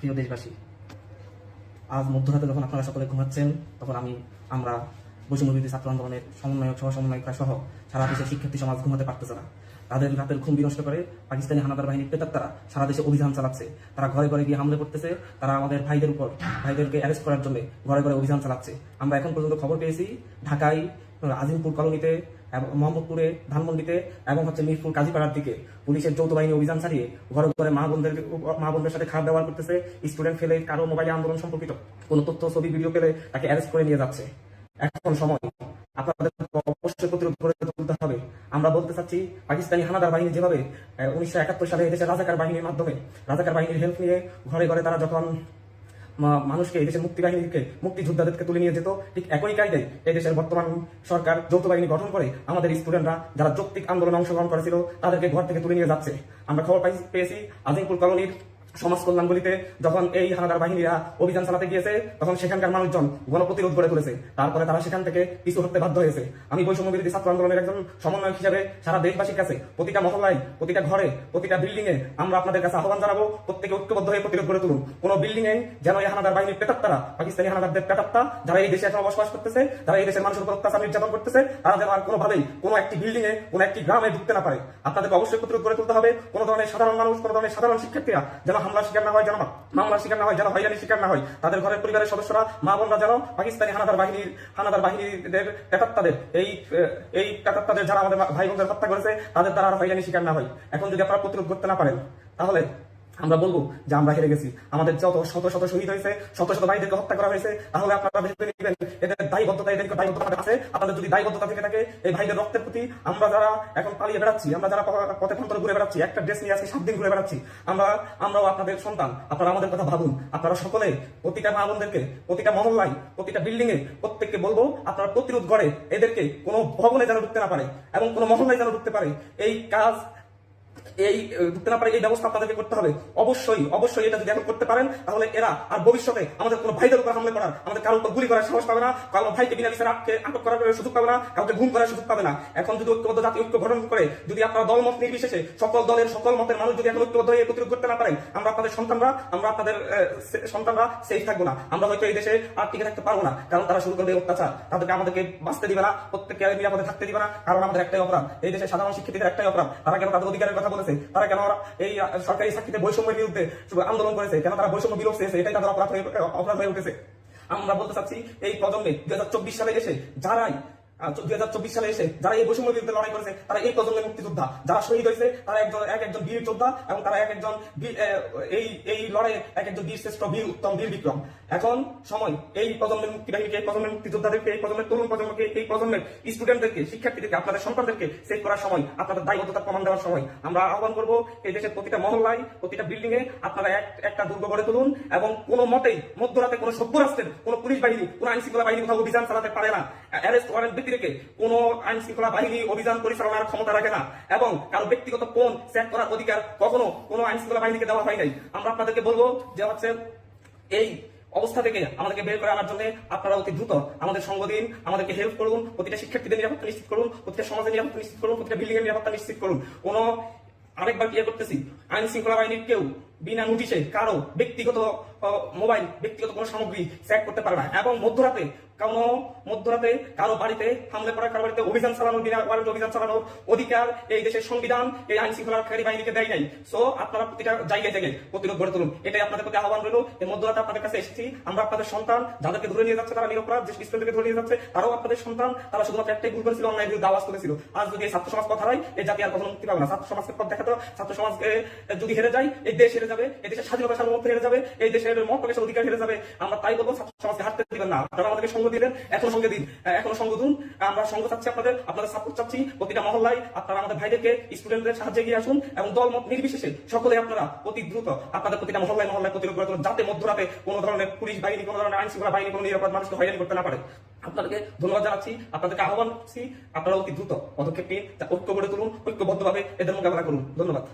প্রিয় দেশবাসী, আজ মধ্যরাতে যখন আপনারা সকলে ঘুমাচ্ছেন, তখন আমি, আমরা বৈষম্যবিরোধী ছাত্র আন্দোলনের সমন্বয়ক সহ সমন্বয়করা সহ সারা দেশের শিক্ষার্থী সমাজ ঘুমাতে পারতেছে না। তাদের রাতের ঘুম বিনষ্ট করে পাকিস্তানি হানাদার বাহিনীর প্রেতাত্তারা সারা দেশে অভিযান চালাচ্ছে। তারা ঘরে ঘরে গিয়ে হামলে করতেছে। তারা আমাদের ভাইদের উপর, ভাইদেরকে অ্যারেস্ট করার জন্য ঘরে ঘরে অভিযান চালাচ্ছে। আমরা এখন পর্যন্ত খবর পেয়েছি, ঢাকায় আজিমপুর কলোনিতে মোহাম্মদপুরে ধানমন্ডিতে এবং হচ্ছে মিরপুর কাজীপাড়ার দিকে পুলিশের যৌথ বাহিনী অভিযান চালিয়ে ঘরে ঘরে মা বোনদের মা বোনদের সাথে খারাপ ব্যবহার করতেছে স্টুডেন্ট ফেলে কারও মোবাইলে আন্দোলন সম্পর্কিত কোনো তথ্য, ছবি ভিডিও পেলে তাকে অ্যারেস্ট করে নিয়ে যাচ্ছে। এখন সময়। আপনাদের অবশ্যই প্রতিরোধ করে তুলতে হবে। আমরা বলতে চাচ্ছি, পাকিস্তানি হানাদার বাহিনী যেভাবে উনিশশো একাত্তর সালে এদেশের রাজাকার বাহিনীর মাধ্যমে, রাজাকার বাহিনীর হেল্প নিয়ে ঘরে ঘরে তারা যখন মানুষকে, এই দেশের মুক্তি বাহিনীকে মুক্তিযোদ্ধাদেরকে তুলে নিয়ে যেত, ঠিক একই কায়দায় এই দেশের বর্তমান সরকার, যৌথ বাহিনী গঠন করে, আমাদের স্টুডেন্টরা যারা যৌক্তিক আন্দোলনে অংশগ্রহণ করেছিল, তাদেরকে ঘর থেকে তুলে নিয়ে যাচ্ছে। আমরা খবর পাই, পেয়েছি, আজিমপুর কলোনির সমাজ কল্যাণগুলিতে যখন এই হানাদার বাহিনীরা অভিযান চালাতে গিয়েছে, তখন সেখানকার মানুষজন গণপ্রতিরোধ গড়ে তুলেছে। তারপরে তারা সেখান থেকে পিছু হতে বাধ্য হয়েছে। আমি বৈষম্য বিরোধী ছাত্র আন্দোলনের একজন সমন্বয়ক হিসেবে সারা দেশবাসীর কাছে প্রতিটা মহল্লায়, প্রতিটা ঘরে, প্রতিটা বিল্ডিং এ আমরা আপনাদের কাছে আহ্বান জানাব, প্রত্যেকে ঐক্যবদ্ধ হয়ে প্রতিরোধ গড়ে তুলুন। কোন বিল্ডিং এ যেন এই হানাদার বাহিনীর পেটাত্তারা পাকিস্তানি হানাদারদের পেটাত্তা যারা এই দেশে এখন বসবাস করতেছে, যারা এই দেশের মানুষের উপর অত্যাচার নির্যাতন করতেছে, তারা যেন আর কোনোভাবেই কোনো একটি বিল্ডিং এ কোনো একটি গ্রামে ঢুকতে না পারে। আপনাদেরকে অবশ্যই প্রতিরোধ গড়ে তুলতে হবে। কোনো ধরনের সাধারণ মানুষ, কোনো ধরনের সাধারণ শিক্ষার্থীরা যেন হামলার শিকার না হয় যেন মামলার শিকার না হয় যেন হয়রানির শিকার না হয়, তাদের ঘরের পরিবারের সদস্যরা, মা বোনরা যেন পাকিস্তানি হানাদার বাহিনীর, হানাদার বাহিনীদের একাত্তাদের এই এই একাত্তাদের যারা আমাদের ভাই বোনদের হত্যা করেছে, তাদের দ্বারা আর হয়রানির শিকার না হয়। এখন যদি আপনারা প্রতিরোধ করতে না পারেন, তাহলে আমরা বলব যে আমরা হেরে গেছি। আমাদের যত শত শত শহীদ হয়েছে, শত শত ভাইদেরকে হত্যা করা হয়েছে, তাহলে আপনারা ভেবে নেবেন এদের দায়বদ্ধতা এদেরকে দায়বদ্ধতা আছে। আপনাদের যদি দায়বদ্ধতা থেকে থাকে, এই ভাইদের রক্তের প্রতি আমরা যারা এখন পালিয়ে বেড়াচ্ছি, আমরা যারা পথে পন্তরে ঘুরে বেড়াচ্ছি, একটা ড্রেস নিয়ে আজকে সাত দিন ঘুরে বেড়াচ্ছি, আমরা, আমরাও আপনাদের সন্তান, আপনারা আমাদের কথা ভাবুন। আপনারা সকলে প্রতিটা মা বোনদেরকে, প্রতিটা মহল্লায়, প্রতিটা বিল্ডিং এ প্রত্যেককে বলব, আপনারা প্রতিরোধ করে এদেরকে কোনো ভবনে যেন ঢুকতে না পারে এবং কোনো মহল্লায় যেন ঢুকতে পারে। এই কাজ এই ঢুকতে না পারে এই ব্যবস্থা আপনাদেরকে করতে হবে। অবশ্যই অবশ্যই এটা যদি এখন করতে পারেন, তাহলে এরা আর ভবিষ্যতে আমাদের কোনো ভাইদের উপর হামলা করার, আমাদের কারোর গুলি করার সাহস পাবে না, কারও ভাইকে বিনা বিচারে আটকে- আটক করার সুযোগ পাবে না, কাউকে গুম করার সুযোগ পাবে না। এখন যদি ঐক্যবদ্ধ জাতি ঐক্য গঠন করে, যদি আপনারা দলমত নির্বিশেষে সকল দলের সকল মতের মানুষ যদি এখন ঐক্যবদ্ধ হয়ে প্রতিরোধ করতে না পারেন, আমরা আপনাদের সন্তানরা, আমরা আপনাদের সন্তানরা সেফ থাকব না। আমরা হয়তো এই দেশে আর টিকে থাকতে পারব না, কারণ তারা শুরু করবে অত্যাচার। তাদেরকে আমাদেরকে বাঁচতে দিবে না, প্রত্যেককে নিরাপদে থাকতে দিবে না, কারণ আমাদের একটাই অপরাধ। এই দেশে সাধারণ শিক্ষার্থীদের একটাই অপরাধ। তারা কেন তাদের অধিকারের কথা বলেছে? তারা কেন এই সরকারি চাকরিতে বৈষম্যের বিরুদ্ধে আন্দোলন করেছে? কেন তারা বৈষম্য বিলোপ চেয়েছে এটাই তাদের অপরাধ হয়ে অপরাধ হয়ে উঠেছে। আমরা বলতে চাচ্ছি, এই প্রজন্মে দুই হাজার চব্বিশ সালে এসে যারাই দুই হাজার চব্বিশ সালে এসে যারা এই বিরুদ্ধে লড়াই করেছে, তারা এই প্রজন্মের মুক্তিযোদ্ধা। যারা শহীদ হয়েছে, তারা একজন এক একজন বীর যোদ্ধা এবং তারা এক একজন এই এই লড়াইয়ে এক একজন বীর শ্রেষ্ঠ বীর, উত্তম বীর বিক্রম। এখন সময়। এই প্রজন্মের এই প্রজন্মের মুক্তিযোদ্ধাদেরকে, এই প্রজন্মের তরুণ প্রজন্মকে, এই প্রজন্মের স্টুডেন্টদেরকে, শিক্ষার্থীদেরকে, আপনাদের সন্তানদেরকে সেভ করার সময়, আপনাদের দায়বদ্ধতা প্রমাণ দেওয়ার সময় আমরা আহ্বান করব, এই দেশের প্রতিটা মহল্লায়, প্রতিটা বিল্ডিং এ আপনারা এক- একটা দুর্গ গড়ে তুলুন এবং কোনো মতেই মধ্যরাতে কোনো সভ্য রাষ্ট্রের, কোনো পুলিশ বাহিনী, কোনো আইন শৃঙ্খলা বাহিনী কোথাও অভিযান চালাতে পারে না। অ্যারেস্ট ওয়ারেন্ট ব্যক্তি রেখে কোনো আইন শৃঙ্খলা বাহিনী অভিযান পরিচালনার ক্ষমতা রাখে না এবং কারও ব্যক্তিগত ফোন সেট করার অধিকার কখনো কোনো আইন শৃঙ্খলা বাহিনীকে দেওয়া হয় নাই। আমরা আপনাদেরকে বলব যে হচ্ছে এই অবস্থা থেকে আমাদেরকে বের করে আনার জন্য আপনারা অতি দ্রুত আমাদের সঙ্গ দিন, আমাদেরকে হেল্প করুন, প্রতিটা শিক্ষার্থীদের নিরাপত্তা নিশ্চিত করুন, প্রতিটা সমাজের নিরাপত্তা নিশ্চিত করুন, প্রতিটা বিল্ডিং এর নিরাপত্তা নিশ্চিত করুন। কোনো আরেকবার ক্লিয়ার করতেছি? আইন শৃঙ্খলা বাহিনীর কেউ বিনা নোটিশে কারও ব্যক্তিগত মোবাইল ব্যক্তিগত কোনো সামগ্রী চেক করতে পারে না। এবং মধ্যরাতে কোনো, মধ্যরাতে কারও বাড়িতে হামলে করা, কারও বাড়িতে অভিযান চালানোর, বিনা ওয়ারেন্ট অভিযান চালানোর অধিকার এই দেশের সংবিধান, এই আইন শৃঙ্খলাকারী বাহিনীকে দেয় নাই। সো আপনারা প্রতিটা জায়গায় জায়গায় প্রতিরোধ গড়ে তুলুন। এটাই আপনাদের প্রতি আহ্বান রইল। এই মধ্যরাতে আপনাদের কাছে এসেছি। আমরা আপনাদের সন্তান, যাদেরকে ধরে নিয়ে যাচ্ছে, তারা নিরপরাধ, যে স্টুডেন্টকে ধরে নিয়ে যাচ্ছে, তারাও আপনাদের সন্তান। তারা শুধুমাত্র একটাই ভুল করেছিল, অন্যায় বিরুদ্ধে আওয়াজ তুলেছিল। আজ যদি ছাত্র সমাজ কথা হয়, এই জাতি আর কখনো মুক্তি পাবে না। ছাত্র সমাজকে পথ দেখাতো, ছাত্র সমাজকে যদি হেরে যায়, এই দেশ হেরে যাবে এই দেশের স্বাধীনতা সার্বভৌমত্ব হেরে যাবে, এই দেশের মত প্রকাশের অধিকার হেরে যাবে। আমরা তাই বলব সমাজকে হারতে দিবেন না। আপনারা আমাদেরকে সঙ্গ দিলেন এখনও সঙ্গে দিন এখনও সঙ্গ দিন। আমরা সঙ্গ চাচ্ছি আপনাদের আপনাদের সাপোর্ট চাচ্ছি প্রতিটা মহল্লায়। আপনারা আমাদের ভাইদেরকে স্টুডেন্টদের সাহায্যে এগিয়ে আসুন এবং দল মত নির্বিশেষে সকলে আপনারা অতি দ্রুত আপনাদের প্রতিটা মহল্লায় মহল্লায় প্রতিরোধ করে তুলুন যাতে মধ্যরাতে কোনো ধরনের পুলিশ বাহিনী, কোনো ধরনের আইন শৃঙ্খলা বাহিনী, কোনো নিরাপদ মানুষকে হয়রানি করতে না পারে। আপনাদেরকে ধন্যবাদ জানাচ্ছি, আপনাদেরকে আহ্বান করছি, আপনারা অতি দ্রুত পদক্ষেপ নিয়ে ঐক্য গড়ে তুলুন, ঐক্যবদ্ধভাবে এদের মোকাবেলা করুন। ধন্যবাদ।